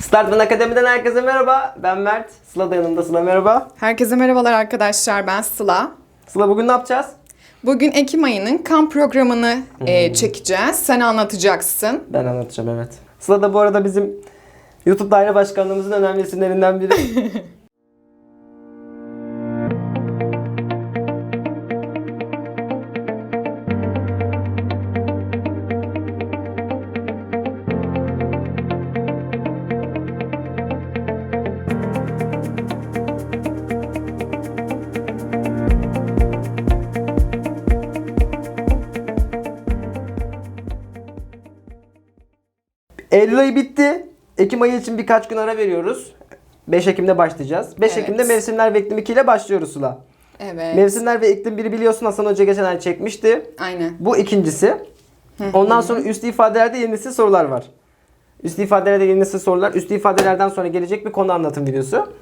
Startman Akademi'den herkese merhaba. Ben Mert. Sıla da yanımda. Sıla merhaba. Herkese merhabalar arkadaşlar ben Sıla. Sıla bugün ne yapacağız? Bugün Ekim ayının kamp programını e, çekeceğiz. Sen anlatacaksın. Ben anlatacağım evet. Sıla da bu arada bizim YouTube Daire Başkanlığımızın önemli isimlerinden biri. Eylül ayı bitti. Ekim ayı için birkaç gün ara veriyoruz. 5 Ekim'de başlayacağız. 5 Evet. Ekim'de Mevsimler ve İklim 2 ile başlıyoruz Sıla. Evet. Mevsimler ve İklim 1'i biliyorsun Hasan Hoca geçen ay çekmişti. Aynen. Bu ikincisi. Ondan sonra üstü ifadelerde yeni nesil sorular var. Üstü ifadelerde yeni nesil sorular. Üstü ifadelerden sonra gelecek bir konu anlatım videosu.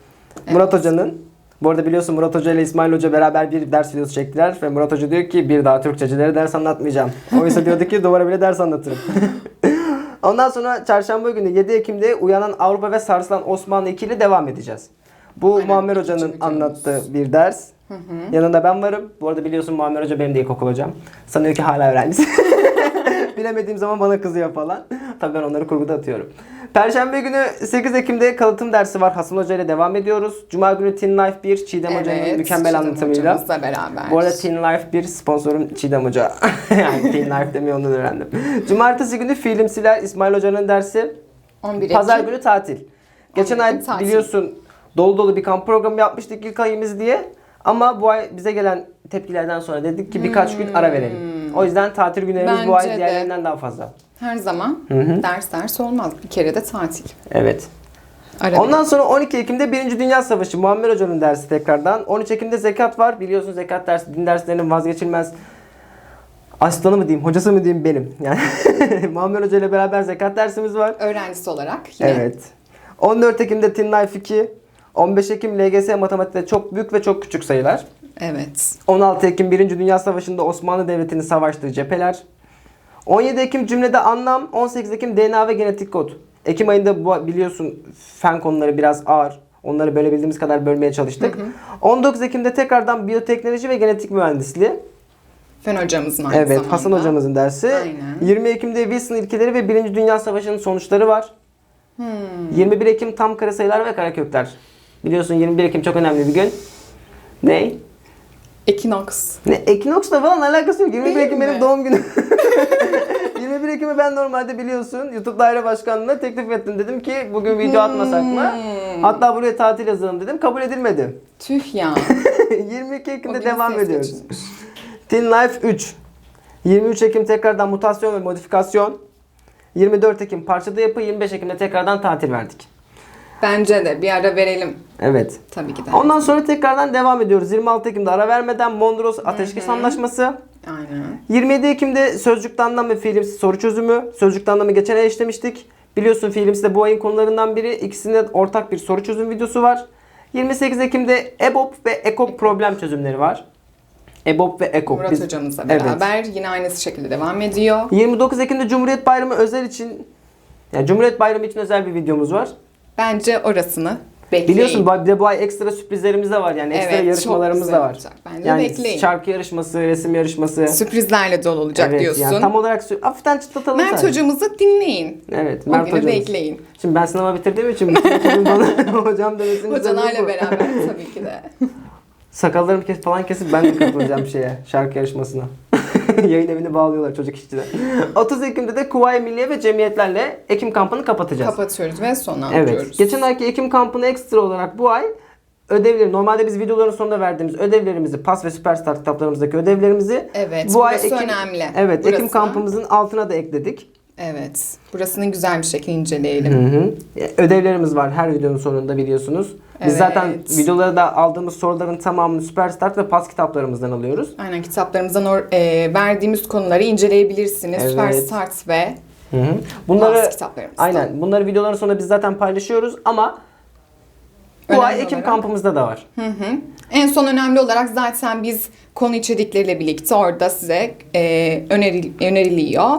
Murat Hoca'nın. Bu arada biliyorsun Murat Hoca ile İsmail Hoca beraber bir ders videosu çektiler. Ve Murat Hoca diyor ki bir daha Türkçecilere ders anlatmayacağım. Oysa diyordu ki duvara bile ders anlatırım. Ondan sonra çarşamba günü 7 Ekim'de uyanan Avrupa ve sarsılan Osmanlı 2 ile devam edeceğiz. Bu Aynen, Muammer Hoca'nın anlattığı bir ders. Yanında ben varım. Bu arada biliyorsun Muammer Hoca benim de ilkokul hocam. Sanıyor ki hala öğrencisi. Bilemediğim zaman bana kızıyor falan. Tabii ben onları kurguda atıyorum. Perşembe günü 8 Ekim'de kalıtım dersi var. Hasan Hoca ile devam ediyoruz. Cuma günü Teen Life 1 Çiğdem Hoca'nın mükemmel Çiğdem anlatımıyla. hocamızla beraber. Bu arada Teen Life 1 sponsorum Çiğdem Hoca. yani Teen Life demeyi ondan öğrendim. Cumartesi günü filmsiler İsmail Hoca'nın dersi. 11 Ekim. Pazar günü tatil. Geçen 11 ay tatil. biliyorsun dolu dolu bir kamp programı yapmıştık ilk ayımız diye. Ama bu ay bize gelen tepkilerden sonra dedik ki birkaç gün ara verelim. O yüzden tatil günlerimiz bu ay. Bence de. diğerlerinden daha fazla. Her zaman hı. ders ders olmaz. Bir kere de tatil. Evet. Ara Ondan sonra 12 Ekim'de 1. Dünya Savaşı Muammer Hoca'nın dersi tekrardan. 13 Ekim'de zekat var. Biliyorsun zekat dersi din derslerinin vazgeçilmez aslanı mı diyeyim, hocası mı diyeyim benim. Yani Muammer Hoca ile beraber zekat dersimiz var. öğrencisi olarak yine. Evet. 14 Ekim'de Teen Life 2. 15 Ekim LGS matematikte çok büyük ve çok küçük sayılar. Evet. 16 Ekim 1. Dünya Savaşı'nda Osmanlı Devleti'nin savaştığı cepheler. 17 Ekim cümlede anlam, 18 Ekim DNA ve genetik kod. Ekim ayında bu biliyorsun fen konuları biraz ağır. Onları bölebildiğimiz kadar bölmeye çalıştık. 19 Ekim'de tekrardan biyoteknoloji ve genetik mühendisliği. Fen hocamızın aynı Evet, zamanda. Hasan hocamızın dersi. Aynen. 20 Ekim'de Wilson ilkeleri ve 1. Dünya Savaşı'nın sonuçları var. Hmm. 21 Ekim tam kare sayılar ve karakökler. Biliyorsun 21 Ekim çok önemli bir gün. Ne? Ekinox. Ne? Ekinoks'la falan alakası yok. 21 Değil Ekim mi? benim doğum günüm. 21 Ekim'i ben normalde biliyorsun YouTube Daire Başkanlığı'na teklif ettim. Dedim ki bugün video atmasak mı? Hmm. Hatta buraya tatil yazalım dedim. Kabul edilmedi. Tüh ya. 22 O Ekim'de gün devam ses ediyoruz. geçirmiş. Teen Life 3. 23 Ekim tekrardan mutasyon ve modifikasyon. 24 Ekim parçada yapı, 25 Ekim'de tekrardan tatil verdik. Bence de bir ara verelim. Evet. Tabii ki de. Ondan sonra tekrardan devam ediyoruz. 26 Ekim'de ara vermeden Mondros Ateşkes Anlaşması. Aynen. 27 Ekim'de sözcükte anlam ve soru çözümü. Sözcükte anlamı geçen ay işlemiştik. Biliyorsun fiilimsi de bu ayın konularından biri. İkisinde ortak bir soru çözüm videosu var. 28 Ekim'de EBOB ve EKOK problem çözümleri var. EBOB ve EKOK. Murat Biz- hocamızla Evet. beraber yine aynı şekilde devam ediyor. 29 Ekim'de Cumhuriyet Bayramı özel için yani Cumhuriyet Bayramı için özel bir videomuz var. Bence orasını bekleyin. Biliyorsun bir de bu ay ekstra sürprizlerimiz de var yani ekstra Evet, yarışmalarımız da var. olacak. Bence yani bekleyin. şarkı yarışması, resim yarışması. Sürprizlerle dolu olacak evet, diyorsun. Yani tam olarak hafiften çıtlatalım Mert sadece. hocamızı dinleyin. Evet, Mert günü hocamız. bekleyin. Şimdi ben sınava bitirdiğim için bütün bana hocam demesini Hocalarla beraber tabii ki de. Sakallarımı kes, falan kesip ben de katılacağım şeye, şarkı yarışmasına. Yayın evini bağlıyorlar çocuk işçiler. 30 Ekim'de de Kuvayi Milliye ve Cemiyetlerle Ekim kampını kapatacağız. Kapatıyoruz ve sonlandırıyoruz. Evet. Geçen ayki Ekim kampını ekstra olarak bu ay ödevleri normalde biz videoların sonunda verdiğimiz ödevlerimizi pas ve süperstar kitaplarımızdaki ödevlerimizi Evet, bu ay Ekim, önemli. Evet, Ekim Burası. kampımızın altına da ekledik. Evet. Burasını güzel bir şekilde inceleyelim. Hı hı. Ödevlerimiz var her videonun sonunda biliyorsunuz. Biz Evet. zaten videolarda da aldığımız soruların tamamını Superstart ve pas kitaplarımızdan alıyoruz. Aynen kitaplarımızdan or- e, verdiğimiz konuları inceleyebilirsiniz. Evet. Süper Start ve Hı hı. Bunları Bazı kitaplarımızdan. aynen bunları videoların sonunda biz zaten paylaşıyoruz ama bu Önemli ay Ekim olarak- kampımızda da var. Hı hı. En son önemli olarak zaten biz konu içerikleriyle birlikte orada size e, öneri, öneriliyor.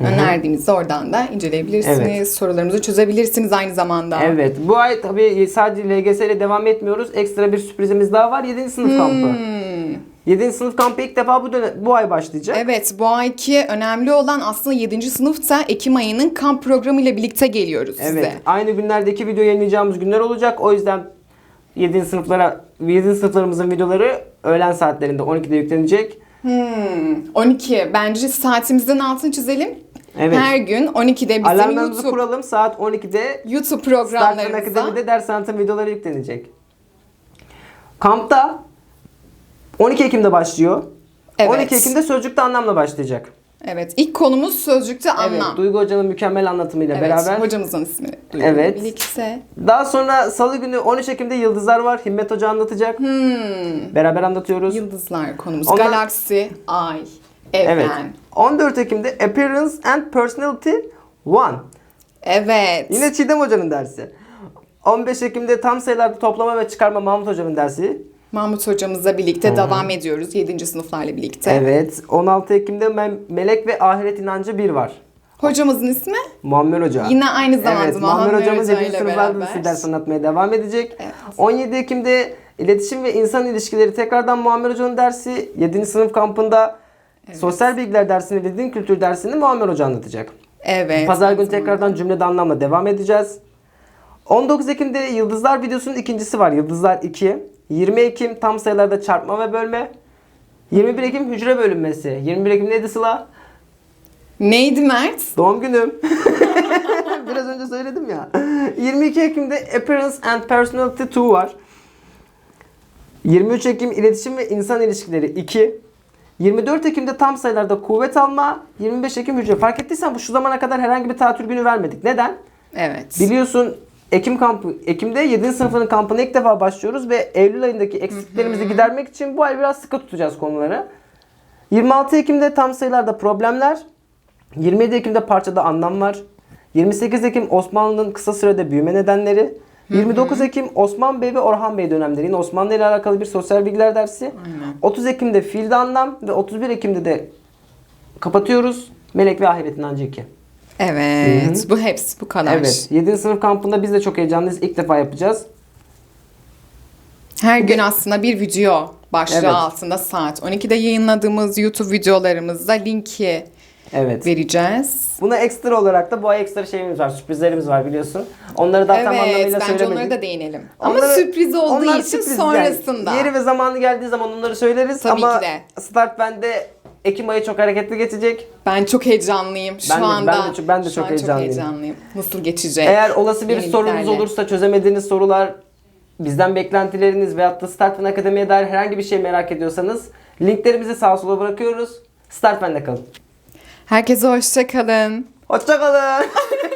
Önerdiğimizde oradan da inceleyebilirsiniz. Evet. Sorularımızı çözebilirsiniz aynı zamanda. Evet. Bu ay tabii sadece LGS ile devam etmiyoruz. Ekstra bir sürprizimiz daha var. 7. sınıf kampı. Hmm. 7. sınıf kampı ilk defa bu dönem, bu ay başlayacak. Evet bu ayki önemli olan aslında 7. sınıfta Ekim ayının kamp programı ile birlikte geliyoruz Evet. size. Aynı günlerde iki video yayınlayacağımız günler olacak. O yüzden 7. sınıflara 7. sınıflarımızın videoları öğlen saatlerinde 12'de yüklenecek. Hmm, 12. Bence saatimizden altını çizelim. Evet. Her gün 12'de bizim Alarmlarımızı YouTube, kuralım. Saat 12'de YouTube Startman programlarımıza. Akademi'de ders anlatım videoları yüklenecek. Kampta 12 Ekim'de başlıyor. Evet. 12 Ekim'de sözcükte anlamla başlayacak. Evet ilk konumuz sözcükte anlam. Evet, Duygu Hoca'nın mükemmel anlatımıyla Evet, beraber. hocamızın ismi. Duygu Evet. Birlikte. Daha sonra salı günü 13 Ekim'de Yıldızlar var. Himmet Hoca anlatacak. Hmm, Beraber anlatıyoruz. yıldızlar konumuz. Ondan- Galaksi, ay, Evet. evren. 14 Ekim'de Appearance and Personality 1. Evet. Yine Çiğdem Hoca'nın dersi. 15 Ekim'de tam sayılarda toplama ve çıkarma Mahmut Hoca'nın dersi. Mahmut hocamızla birlikte devam ediyoruz 7. sınıflarla birlikte. Evet. 16 Ekim'de Me- Melek ve Ahiret inancı 1 var. Hocamızın ismi? Muammer Hoca. Yine aynı zamanda evet, Muammer Muammer Hocamız Hoca 7. ile sınıflarda da ders anlatmaya devam edecek. Evet. 17 Ekim'de iletişim ve insan ilişkileri tekrardan Muammer Hoca'nın dersi. 7. sınıf kampında sosyal bilgiler dersini ve din kültürü dersini Muammer Hoca anlatacak. Evet. Pazar günü tekrardan cümlede anlamla devam edeceğiz. 19 Ekim'de Yıldızlar videosunun ikincisi var. Yıldızlar 2. 20 Ekim tam sayılarda çarpma ve bölme. 21 Ekim hücre bölünmesi. 21 Ekim neydi Sıla? Neydi Mert? Doğum günüm. Biraz önce söyledim ya. 22 Ekim'de Appearance and Personality 2 var. 23 Ekim iletişim ve insan ilişkileri 2. 24 Ekim'de tam sayılarda kuvvet alma. 25 Ekim hücre. Fark ettiysen bu şu zamana kadar herhangi bir tatil günü vermedik. Neden? Evet. Biliyorsun Ekim kampı, Ekim'de 7. sınıfının kampına ilk defa başlıyoruz ve Eylül ayındaki eksiklerimizi gidermek için bu ay biraz sıkı tutacağız konuları. 26 Ekim'de tam sayılarda problemler. 27 Ekim'de parçada anlam var. 28 Ekim Osmanlı'nın kısa sürede büyüme nedenleri. 29 Ekim Osman Bey ve Orhan Bey dönemleri. Yine Osmanlı ile alakalı bir sosyal bilgiler dersi. Aynen. 30 Ekim'de fiilde anlam ve 31 Ekim'de de kapatıyoruz. Melek ve Ahiret inancı 2. Evet. Bu hepsi bu kadar. Evet. 7. sınıf kampında biz de çok heyecanlıyız. İlk defa yapacağız. Her gün aslında bir video başlığı Evet. altında saat 12'de yayınladığımız YouTube videolarımızda linki Evet. vereceğiz. Buna ekstra olarak da bu ay ekstra şeyimiz var. Sürprizlerimiz var biliyorsun. Onları da tam Evet, anlamıyla bence söylemedik. onları da değinelim. Ama Onları- sürpriz olduğu onlar için sürpriz sonrasında. yani. Yeri ve zamanı geldiği zaman onları söyleriz Tabii ama ki de. Start bende Ekim ayı çok hareketli geçecek. Ben çok heyecanlıyım şu Ben de- anda. ben de çok- ben de Şu çok an heyecanlıyım. heyecanlıyım. Nasıl geçecek? Eğer olası bir sorunuz olursa çözemediğiniz sorular, bizden beklentileriniz veyahut da Startman Akademi'ye dair herhangi bir şey merak ediyorsanız linklerimizi sağa sola bırakıyoruz. Startman'da kalın. Herkese hoşça kalın. Hoşçakalın.